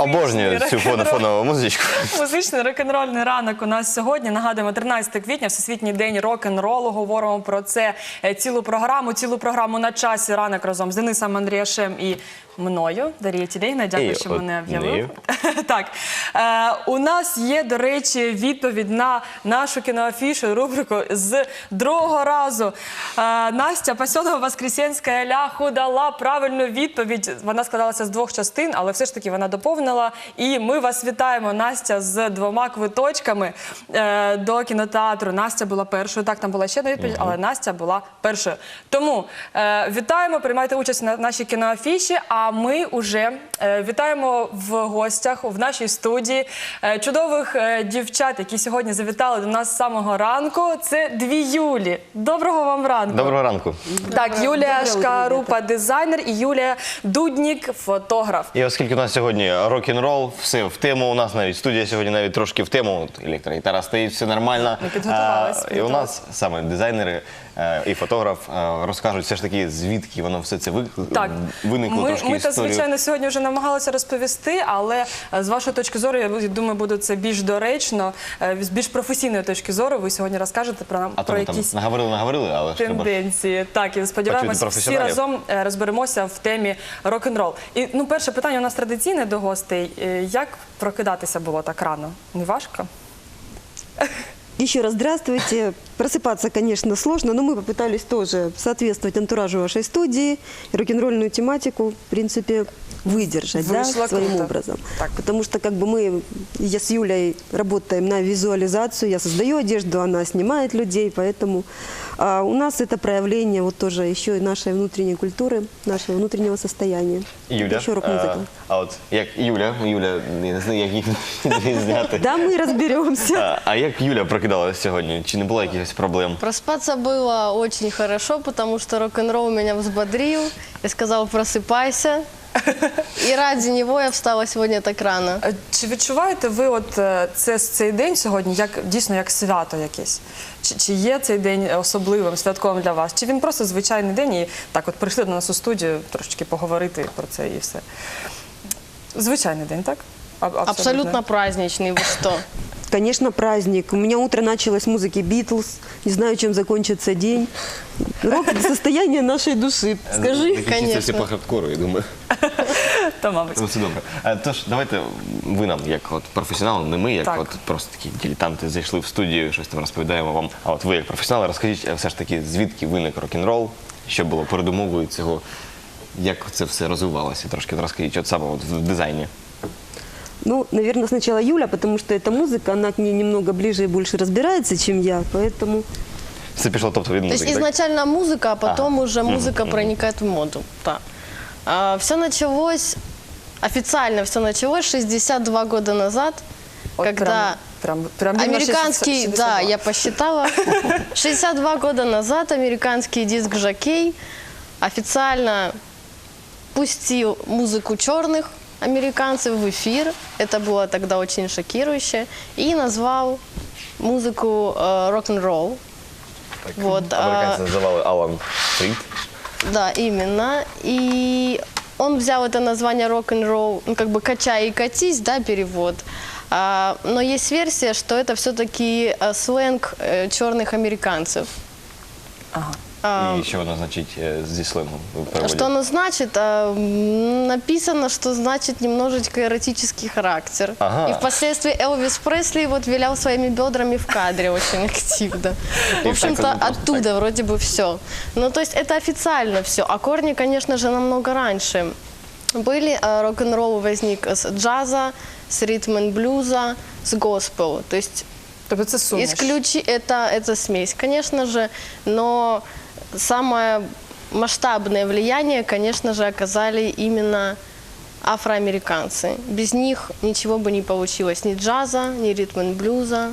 Обожнюю цю фон- фонову музичку. Музичний рок-н-рольний ранок у нас сьогодні. Нагадуємо, 13 квітня, Всесвітній день рок-н-ролу. Говоримо про це е, цілу програму. Цілу програму на часі ранок разом з Денисом Андріашем і мною. Дар'я Тілейна. Дякую, І що мене об'явив. так, е, у нас є, до речі, відповідь на нашу кіноафішу, рубрику з другого разу. Е, Настя Пасьонова Воскресенська ляху дала правильну відповідь. Вона складалася з двох частин, але все ж таки вона доповнила. І ми вас вітаємо, Настя, з двома квиточками е, до кінотеатру. Настя була першою. Так, там була ще одна відповідь, але Настя була першою. Тому е, вітаємо, приймайте участь на нашій кіноафіші. А ми вже е, вітаємо в гостях в нашій студії е, чудових е, дівчат, які сьогодні завітали до нас з самого ранку. Це дві Юлі. Доброго вам ранку. Доброго ранку. Так, Юлія Шкарупа, дизайнер, і Юлія Дуднік, фотограф. І оскільки у нас сьогодні рок-н-рол, все в тему. У нас навіть студія сьогодні навіть трошки в тему. Електрогітара стоїть, все нормально. Ми підготувались, А, І у нас саме дизайнери е, і фотограф е, розкажуть все ж таки, звідки воно все це ви- Так, виникло ми, трошки ми та історію. звичайно сьогодні вже намагалися розповісти, але е, з вашої точки зору, я думаю, буде це більш доречно, е, з більш професійної точки зору. Ви сьогодні розкажете про нам А то про ми там якісь наговорили, наговорили, але ж треба. ж- тенденції. Так, і сподіваємося, всі професіоналів. разом е, розберемося в темі рок-н-рол. І ну, перше питання у нас традиційне до гостей. Е, Як прокидатися було так рано? Не важко? Еще раз здравствуйте. Просыпаться, конечно, сложно, но мы попытались тоже соответствовать антуражу вашей студии, и рок-н-ролльную тематику, в принципе, выдержать да, Вышло своим круто. образом. Так. Потому что как бы мы, я с Юлей работаем на визуализацию, я создаю одежду, она снимает людей, поэтому а, у нас это проявление вот тоже еще и нашей внутренней культуры, нашего внутреннего состояния. Юля, Еще рок-музыка. е, а от як Юля, Юля, я не знаю, як їх відрізняти. Да, мы разберемся. А, а як Юля прокидалася сьогодні? Чи не було якихось проблем? Проспаться было очень хорошо, потому что рок-н-ролл меня взбодрил. Я сказал, просыпайся. И ради него я встала сегодня так рано. Е, Чи відчуваєте ви от е, це, цей день сьогодні як дійсно як свято якесь? Чи, чи є цей день особливим святковим для вас? Чи він просто звичайний день і так от прийшли до нас у студію трошечки поговорити про це і все? Звичайний день, так? А- Абсолютно праздничный, вы что? Конечно, праздник. У меня утро началось с музыки Битлз. Не знаю, чем закончится день. Рок – это состояние нашей души. Скажи. Закінчиться Конечно. всі по хардкору, я думаю. То, мабуть. Ну, це добре. Е, Тож, давайте ви нам, як от професіонали, не ми, як Так. от просто такі дилетанти зайшли в студію, щось там розповідаємо вам. А от ви, як професіонали, розкажіть е, все ж таки, звідки виник рок-н-рол, що було передумовою цього, як це все розвивалося? Трошки розкажіть, от саме от в дизайні. Ну, наверное, сначала Юля, потому что эта музыка, она к ней немного ближе и больше разбирается, чем я. Поэтому Це пішло тобто від То есть так? изначально музыка, а потом Ага. уже музыка проникает в моду. Да. все началось, официально все началось 62 года назад, От когда... прям, прям, прям Американский, 60, да, 62. я посчитала. 62 года назад американский диск Жокей официально пустил музыку черных американцев в эфир. Это было тогда очень шокирующе. И назвал музыку э, рок-н-ролл. Вот, а, Американці називали Алан Фрід. да, именно. И он взял это название рок-н-ролл, ну, как бы «качай и катись», да, перевод. А, но есть версия, что это все-таки э, сленг э, черных американцев. Ага. А, І що воно значить е, зі сленгом? в переводі? Что оно значит? А, м, Написано, что значит немножечко эротический характер. Ага. И впоследствии Элвис Пресли вот вилял своими бедрами в кадре очень активно. В И общем-то, так он просто оттуда вроде бы все. Ну, то есть это официально все. А корни, конечно же, намного раньше. Были, а, рок-н-ролл возник с джаза, с ритм блюза, с госпел. То есть Тобто це суміш. Исключи это, это смесь, конечно же, но самое масштабное влияние, конечно же, оказали именно афроамериканцы. Без них ничего бы не получилось, ни джаза, ни ритм блюза,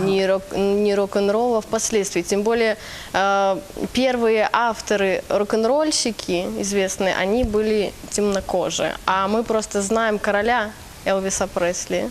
ни, рок, ни рок-н-ролла впоследствии. Тем более э, первые авторы рок-н-ролльщики известные, они были темнокожие, а мы просто знаем короля Элвиса Пресли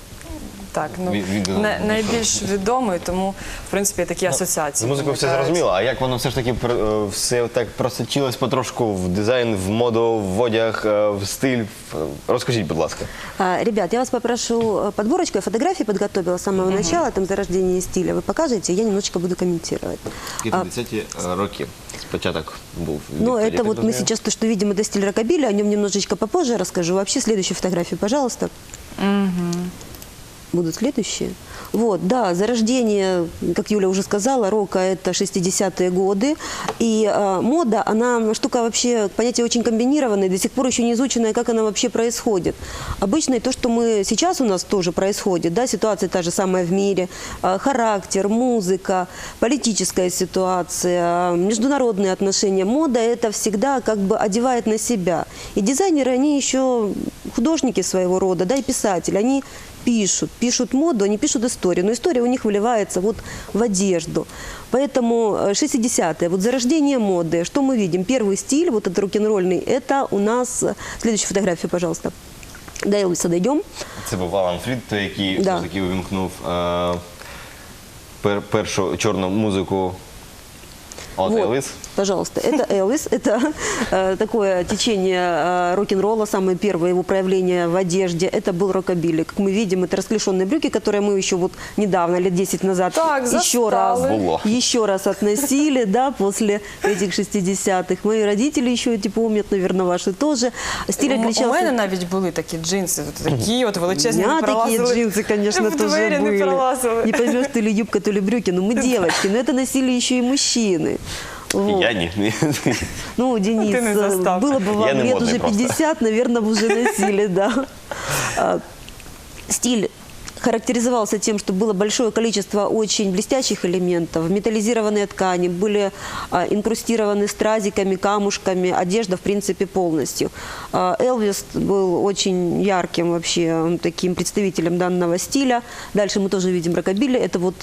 Так, ну Від- відео на- вийшло. найбільш відомий, тому в принципі такі З асоціації. музикою все виникають. зрозуміло, а як воно все ж таки пр- е, все так просочилось потрошку в дизайн, в моду, в одяг, е, в стиль? В- Розкажіть, будь ласка. А, Ребят, я вас попрошу э, подборочку, я фотографии подготовила с самого начала, там зарождение стиля. Вы покажете, я немножечко буду комментировать. А, 50-ті е, роки. Спочаток був. Ну, Віктор, я это так вот мы розумію. сейчас то, что видим, это стиль рокобиля, о нем немножечко попозже расскажу. Вообще, следующую фотографию, пожалуйста. Будут следующие. Вот, да, зарождение, как Юля уже сказала, рока это 60-е годы. И э, мода, она штука вообще, понятие очень комбинированное, до сих пор еще не изученное, как она вообще происходит. Обычно и то, что мы сейчас у нас тоже происходит, да, ситуация та же самая в мире, э, характер, музыка, политическая ситуация, международные отношения, мода это всегда как бы одевает на себя. И дизайнеры, они еще художники своего рода, да, и писатели, они пишут, пишут моду, они пишут историю, но история у них выливается вот в одежду. Поэтому э, 60-е, вот зарождение моды, что мы видим? Первый стиль, вот этот рок-н-ролльный, это у нас... э, Следующую фотографию, пожалуйста. До Элвиса дойдем. Це був Алан Фрід, той, який Да. все ж таки увімкнув е, пер- першу чорну музику. От Вот, Елвіс. Пожалуйста, это Элвис, это э, такое течение э, рок-н-ролла, самое первое его проявление в одежде, это был рокобили. Как мы видим, это расклешенные брюки, которые мы еще вот недавно, лет 10 назад, Так, еще раз, застали. Было. еще раз относили, да, после этих 60-х. Мои родители еще эти помнят, наверное, ваши тоже. Стиль У, м- у отличался... мене навіть були такі джинси, от такі от У величезні. меня не такие пролазили. джинсы, конечно, В тоже двері не были. пролазили. Не поймешь, то ли юбка, то ли брюки. Ну, мы девочки, но это носили еще и мужчины. Вот. Я ні. Ну, Денис, Ты не э, застал. было бы Я вам не лет модный уже просто. 50, наверное, вы уже носили, да. А, Стиль характеризовался тем, что было большое количество очень блестящих элементов, металлизированные ткани, были а, инкрустированы стразиками, камушками, одежда, в принципе, полностью. А, Элвис был очень ярким вообще м, таким представителем данного стиля. Дальше мы тоже видим рокобили. Это вот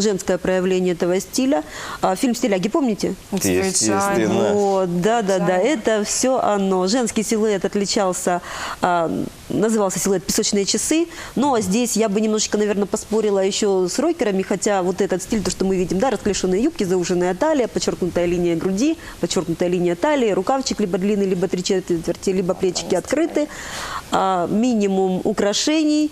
женское проявление этого стиля. А, Фильм «Стиляги» помните? Естественно. Вот, да, да, да, это все оно. Женский силуэт отличался, а, назывался силуэт «Песочные часы», но здесь я бы немножечко, наверное, поспорила еще с рокерами, хотя вот этот стиль, то, что мы видим, да, расклешенные юбки, зауженная талия, подчеркнутая линия груди, подчеркнутая линия талии, рукавчик либо длинный, либо три четверти, либо плечики открыты, а, минимум украшений.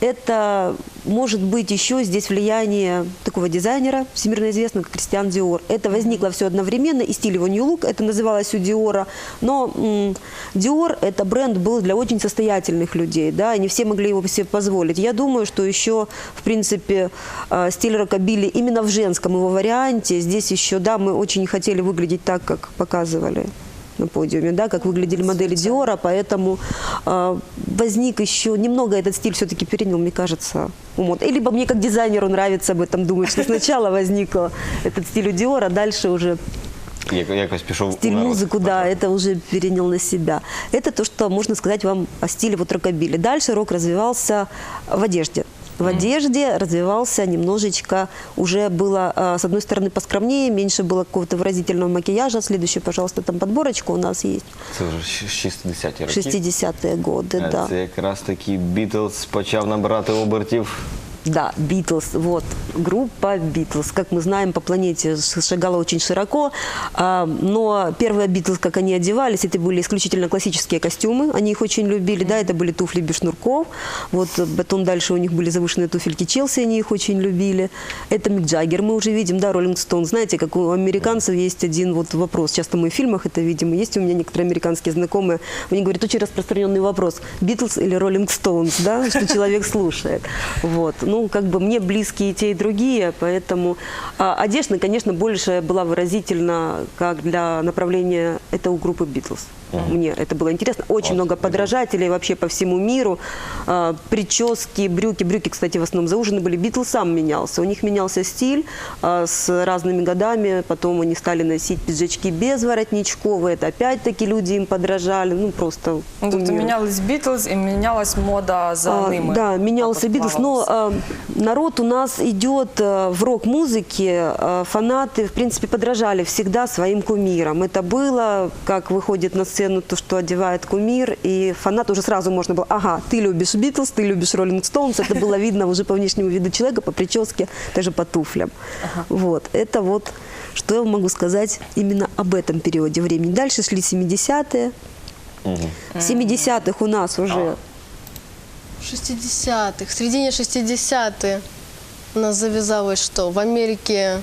Это может быть еще здесь влияние такого дизайнера, всемирно известного, как Кристиан Диор. Это возникло все одновременно, и стиль его New Look, это называлось у Диора. Но Диор, это бренд был для очень состоятельных людей, да, не все могли его себе позволить. Я думаю, что еще, в принципе, э, стиль рокобили именно в женском его варианте, здесь еще, да, мы очень хотели выглядеть так, как показывали на подиуме, да, как выглядели модели Диора, поэтому э, возник еще немного этот стиль все-таки перенял, мне кажется, у мод. И либо мне как дизайнеру нравится об этом думать, что сначала возник э, этот стиль у Диора, дальше уже Як- Якось пішов стиль народ. музыку, да, это уже перенял на себя. Это то, что можно сказать вам о стиле вот рокобили. Дальше рок развивался в одежде В одежде развивался немножечко, уже было, э, с одной стороны, поскромнее, меньше было какого-то выразительного макияжа. Следующую, пожалуйста, там подборочка у нас есть. Це вже щ- 60-ті роки. 60-е годы, Е, да. Це якраз таки Бітлз почав набирати обертів. да, Битлз, вот, группа Битлз. Как мы знаем, по планете шагала очень широко, а, но первые Битлз, как они одевались, это были исключительно классические костюмы, они их очень любили, да, это были туфли без шнурков, вот, э, потом дальше у них были завышенные туфельки Челси, они их очень любили. Это Мик Джаггер, мы уже видим, да, Роллинг Стоун, знаете, как у американцев есть один вот вопрос, часто мы в фильмах это видим, есть у меня некоторые американские знакомые, они говорят, очень распространенный вопрос, Битлз или Роллинг Стоунс, да, что человек слушает, вот, ну, как бы мне близкие и те, и другие, поэтому а, одежда, конечно, больше была выразительна как для направления, это группы Битлз. Мне это было интересно. Очень Вот, много Beatles. подражателей вообще по всему миру. А, прически, брюки. Брюки, кстати, в основном заужены были. Битлз сам менялся. У них менялся стиль а, с разными годами. Потом они стали носить пиджачки без воротничков. И это опять-таки люди им подражали. Ну, просто Ну, тобто кумиры. мінялись Бітлз і мінялась мода за А, ними. Да, менялся Так от Битлз, но плавалось. а, народ у нас идет а, в рок-музыке, а, фанаты, в принципе, подражали всегда своим кумирам. Это было, как выходит на сцену сцену то, что одевает кумир, и фанат уже сразу можно было, ага, ты любишь Битлз, ты любишь Роллинг Стоунс, это было видно уже по внешнему виду человека, по прическе, даже по туфлям. Вот, это вот, что я могу сказать именно об этом периоде времени. Дальше шли 70-е. В 70-х у нас уже 60-х, в середине 60-х у нас завязалось что? В Америке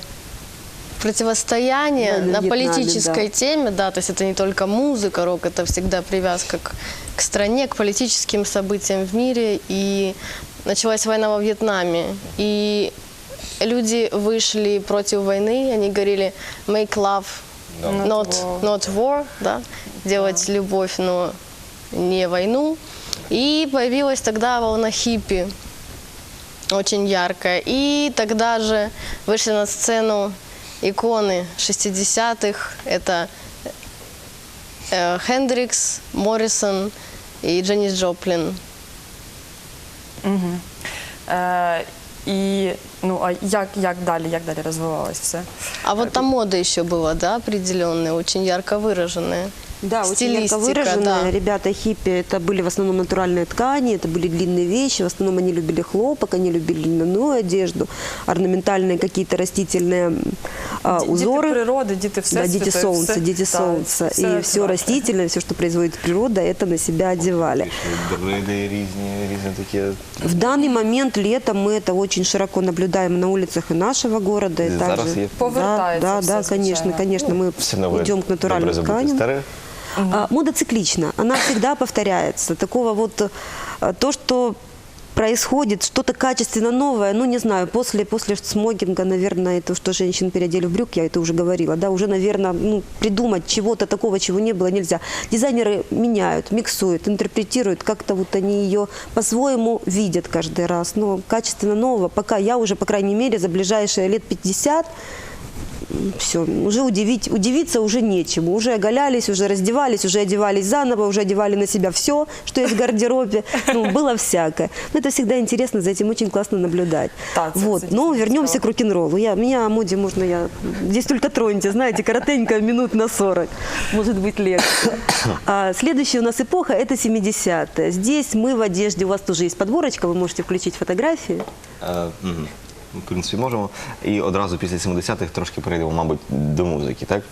противостояние Да, на Вьетнаме, политической да. теме, да, то есть это не только музыка, рок, это всегда привязка к, к стране, к политическим событиям в мире, и началась война во Вьетнаме, и люди вышли против войны, они говорили make love, not, not war, да, делать любовь, но не войну. И появилась тогда волна хиппи, очень яркая. И тогда же вышли на сцену иконы 60-х. Это э, Хендрикс, Моррисон и Дженнис Джоплин. Е, і ну а як, як далі, як далі розвивалось все? А вот там мода еще была, да, определенная, очень ярко выраженная. Да, очень ярко Стилистика, выраженная. да. Ребята хиппи, это были в основном натуральные ткани, это были длинные вещи, в основном они любили хлопок, они любили льняную одежду, орнаментальные какие-то растительные а, Ді- узоры. Діти природи, діти Да, всесвіту. дети солнца, все- дети да, солнца. все и все ваше. растительное, все, что производит природа, это на себя одевали. Дриди різні, різні такі. В данный момент летом мы это очень широко наблюдаем на улицах и нашего города. и И также- зараз есть. Повертается Да, да, все, да, конечно, звичайно. конечно, мы Все нове, идем к добре натуральным забути тканям. старе. А, мода циклична, она всегда повторяется. Такого вот а, то, что происходит что-то качественно новое, ну не знаю, после, после смокинга, наверное, то, что женщин переодели в брюк, я это уже говорила, да, уже, наверное, ну, придумать чего-то такого, чего не было, нельзя. Дизайнеры меняют, миксуют, интерпретируют, как-то вот они ее по-своему видят каждый раз, но качественно нового, пока я уже, по крайней мере, за ближайшие лет 50 все, уже удивить, удивиться уже нечему. Уже оголялись, уже раздевались, уже одевались заново, уже одевали на себя все, что есть в гардеробе. Ну, было всякое. Но это всегда интересно, за этим очень классно наблюдать. Да, это- вот. Но вернемся к рок-н-роллу. Я, меня о моде можно, я здесь только троньте, знаете, коротенько, минут на 40. Может быть, легче. А, следующая у нас эпоха – это 70-е. Здесь мы в одежде, у вас тоже есть подборочка, вы можете включить фотографии. Мгм. В принципі, можемо. І одразу після 70-х трошки перейдемо, мабуть, до музики, так?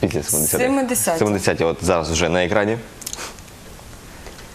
Після 70-х. 70-ті. 70-ті, от зараз вже на екрані.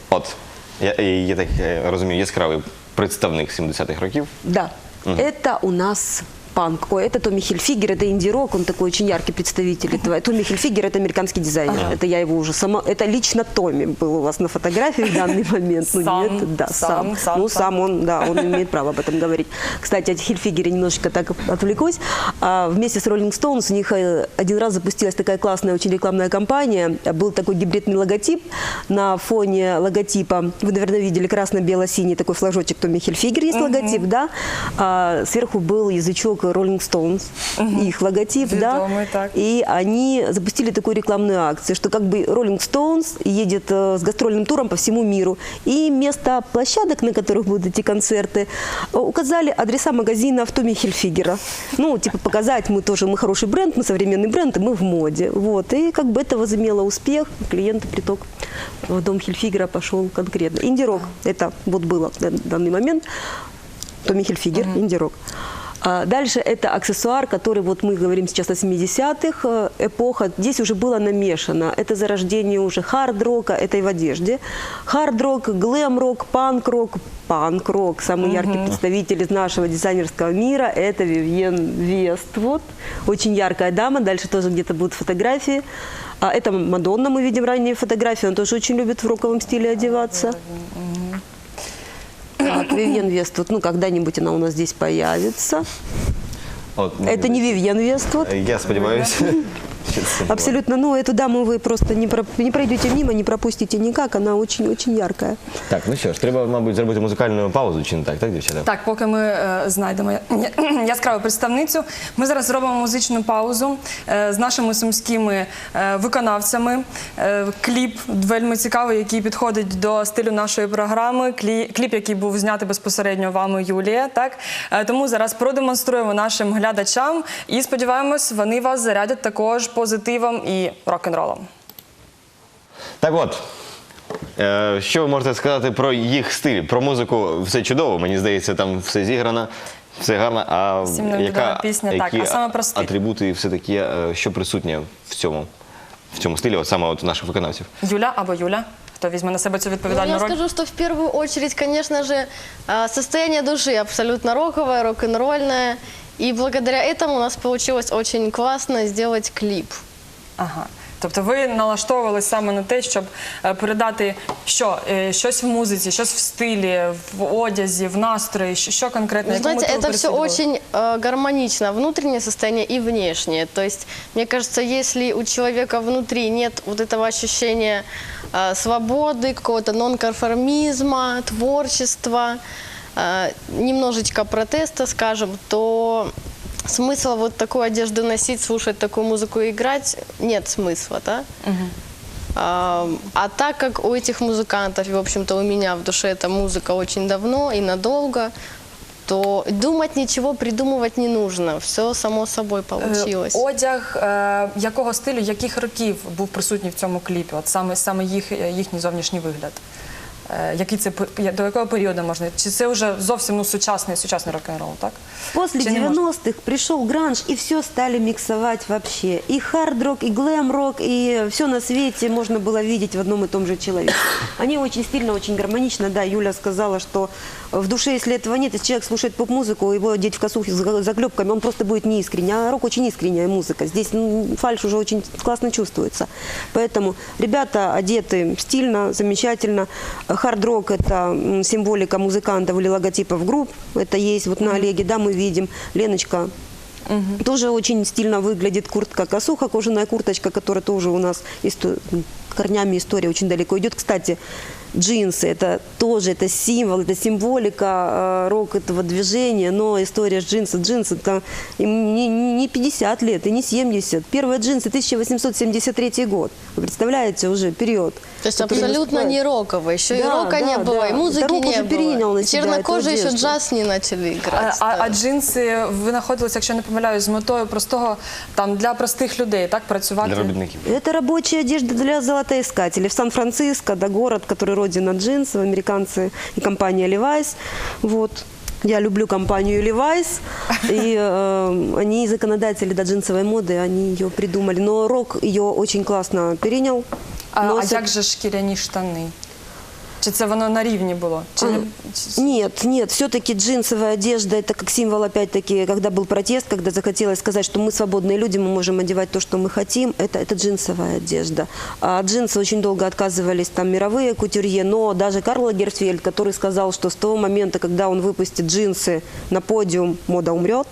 От, я, я, я так е, розумію, яскравий представник 70-х років. Да, это у нас панк. Ой, это Томми Хильфигер, это инди-рок, он такой очень яркий представитель этого. Томми Хильфигер – это американский дизайнер. Это я его уже сама... Это лично Томми был у вас на фотографии в данный момент. Ну, Сам, нет, да, сам, сам. сам, Ну, сам. сам он, да, он имеет право об этом говорить. Кстати, о Хильфигере немножечко так отвлекусь. А, вместе с Rolling Stones у них э, один раз запустилась такая классная очень рекламная кампания. Был такой гибридный логотип. На фоне логотипа, вы, наверное, видели красно-бело-синий такой флажочек Томми Хильфигер, есть логотип, да? А сверху был язычок Rolling Stones, их логотип, да? Так. И они запустили такую рекламную акцию, что как бы Rolling Stones едет э, с гастрольным туром по всему миру. И вместо площадок, на которых будут эти концерты, э, указали адреса магазинов Томми Хильфигера. Ну, типа показать, мы тоже, мы хороший бренд, мы современный бренд, и мы в моде. Вот. И как бы это возымело успех, клиенты приток в дом Хильфигера пошел конкретно. Инди-рок, это вот было на данный момент. Томми Хильфигер, инди-рок. А Дальше это аксессуар, который вот мы говорим сейчас о 70-х, э, эпоха. Здесь уже было намешано. Это зарождение уже хард-рока, это и в одежде. Хард-рок, глэм-рок, панк-рок, панк-рок. Самый яркий представитель из нашего дизайнерского мира – это Вивьен Вествуд. Очень яркая дама. Дальше тоже где-то будут фотографии. А это Мадонна, мы видим ранние фотографии. Она тоже очень любит в роковом стиле одеваться. Так, Вивьен Вествуд, ну, когда-нибудь она у нас здесь появится. От, Это не Вивьен Вествуд. Я сподіваюся. Була. Абсолютно, ну, эту даму вы просто не, про- не пройдете мимо, не пропустите никак, она очень-очень яркая. Так, ну що ж, треба, мабуть, зробити музикальну паузу, чи не так, так, дівчата? Так, поки ми е, знайдемо яскраву представницю, ми зараз зробимо музичну паузу е, з нашими сумськими е, виконавцями. Е, кліп вельми цікавий, який підходить до стилю нашої програми. Клі- кліп, який був знятий безпосередньо вами, Юлія. Так Е, тому зараз продемонструємо нашим глядачам і сподіваємось, вони вас зарядять також позитивом і рок-н-ролом. Так от, е, що ви можете сказати про їх стиль? Про музику все чудово, мені здається, там все зіграно, все гарно. А яка, пісня, так, які а саме про стиль? атрибути все-таки, е, що присутнє в цьому, в цьому стилі, от саме от у наших виконавців? Юля або Юля? Хто візьме на себе цю Ну, відповідальну я роль? скажу, что в первую очередь, конечно же, а, состояние души абсолютно роковое, рок-н-ролльное. И благодаря этому у нас получилось очень классно сделать клип. Ага. Тобто ви налаштовували саме на те, щоб е, передати що? Е, Щось в музиці, щось в стилі, в одязі, в настрої, що, що конкретно? Вы яку знаете, мету ви это все переслідували? очень э, гармонично, внутреннее состояние и внешнее. То есть, мне кажется, если у человека внутри нет вот этого ощущения э, свободы, какого-то нонконформизма, творчества, э, немножечко протеста, скажем, то смысла вот такую одежду носить, слушать такую музыку и играть нет смысла, да? А, а так как у этих музыкантов, и, в общем-то, у меня в душе эта музыка очень давно и надолго, то думать ничего, придумывать не нужно. Все само собой Е, получилось. Одяг е, якого стилю, яких років був присутній в цьому кліпі? От саме, саме їх, їхній зовнішній вигляд. Який це до якого періоду можна? Чи це вже зовсім ну, сучасний, сучасний рок-н-рол, так? После Чи не можна? 90-х пришел гранж, и все стали миксовать вообще. И хард-рок, и глэм-рок, и все на свете можно было видеть в одном и том же человеке. Они очень стильно, очень гармонично. Да, Юля сказала, что в душе, если этого нет, если человек слушает поп-музыку, его одеть в косухи с заклепками, он просто будет неискренний. А рок очень искренняя музыка. Здесь ну, фальш уже очень классно чувствуется. Поэтому ребята одеты стильно, замечательно. Хард-рок – это символика музыкантов или логотипов групп. Это есть вот на Олеге, да, мы видим. Леночка тоже очень стильно выглядит куртка косуха, кожаная курточка, которая тоже у нас корнями история очень далеко идет. Кстати, джинсы это тоже это символ, это символика э, рок этого движения, но история с джинсов, джинсы это им не, не 50 лет и не 70. Первые джинсы 1873 год. Вы представляете уже период. То есть абсолютно наступает. не роковый. Еще и Да, рока да, не было, да. и музыки Это рок не уже было. перенял на И себя еще одежду. джаз не начали А, играть. а, а да. джинси ви знаходилися, якщо не помиляюсь, з метою простого там для простих людей, так працювати Для робітників. Это рабочая одежда для золотоискателей. В Сан-Франциско, да, город, который родина джинсов, американцы и компания Levi's. Вот. Я люблю компанию Levi's, и э, они законодатели да, джинсовой моды, они ее придумали. Но рок ее очень классно перенял. А, а Носят. як же штани? Чи це воно на рівні було? Чи не- чи- Нет, нет, все-таки джинсовая одежда это как символ, опять-таки, когда был протест, когда захотелось сказать, что мы свободные люди, мы можем одевать то, что мы хотим, это, это джинсовая одежда. А от джинсы очень долго отказывались там мировые кутюрье, но даже Карл Лагерфельд, который сказал, что с того момента, когда он выпустит джинсы на подиум, мода умрет,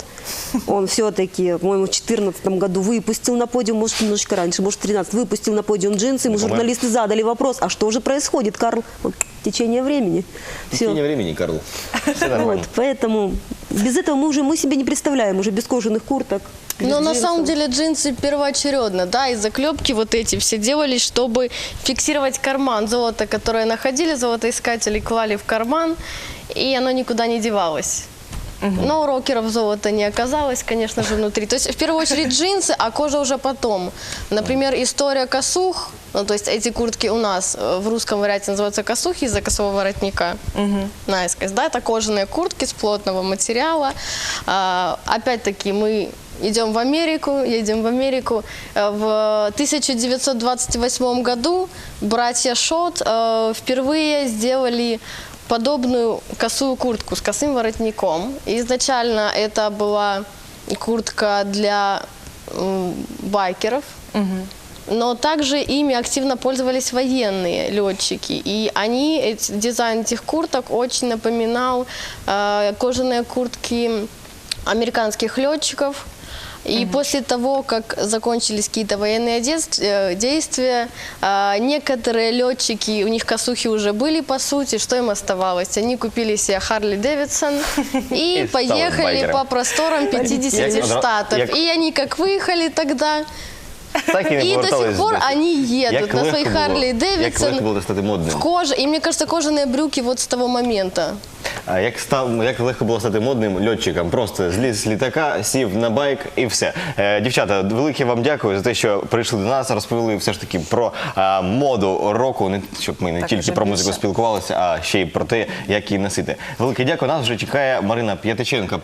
он все-таки, по-моему, в 2014 году выпустил на подиум, может, немножечко раньше, может, в 2013, выпустил на подиум джинсы, ему По-моему. журналисты задали вопрос, а что же происходит, Карл? Вот, течение времени. Всё. Течение времени, Карл. Все нормально. Вот, поэтому без этого мы уже мы себе не представляем, уже без кожаных курток. без Но на самом деле джинсы первоочередно, да, и заклепки вот эти все делались, чтобы фиксировать карман золото, которое находили золотоискатели, клали в карман, и оно никуда не девалось. Но у рокеров золота не оказалось, конечно же, внутри. То есть, в первую очередь, джинсы, а кожа уже потом. Например, история косух, ну, то есть эти куртки у нас э, в русском варианте называются косухи из-за косового воротника. Наискось, да, это кожаные куртки с плотного материала. А, опять-таки, мы идем в Америку, едем в Америку. Э, В 1928 году братья Шот э, впервые сделали подобную косую куртку с косым воротником. Изначально это была куртка для байкеров, но также ими активно пользовались военные летчики. И они, эти- дизайн этих курток очень напоминал э, кожаные куртки американских летчиков. И после того, как закончились какие-то военные э, действия, э, некоторые летчики, у них косухи уже были по сути, что им оставалось? Они купили себе Харли Дэвидсон и поехали по просторам 50 Як- штатов. И они как выехали тогда, Так і до сих пор они едут Як на Дэвидсон було стати в коже. И мне кажется, кожаные брюки вот с того момента. Як став, як легко було стати модним льотчиком? Просто зліз з літака, сів на байк і все. Е, дівчата, велике вам дякую за те, що прийшли до нас, розповіли все ж таки про моду року. Не щоб ми не Так, тільки про музику більше. спілкувалися, а ще й про те, як її носити. Велике дякую. Нас вже чекає Марина П'ятиченко.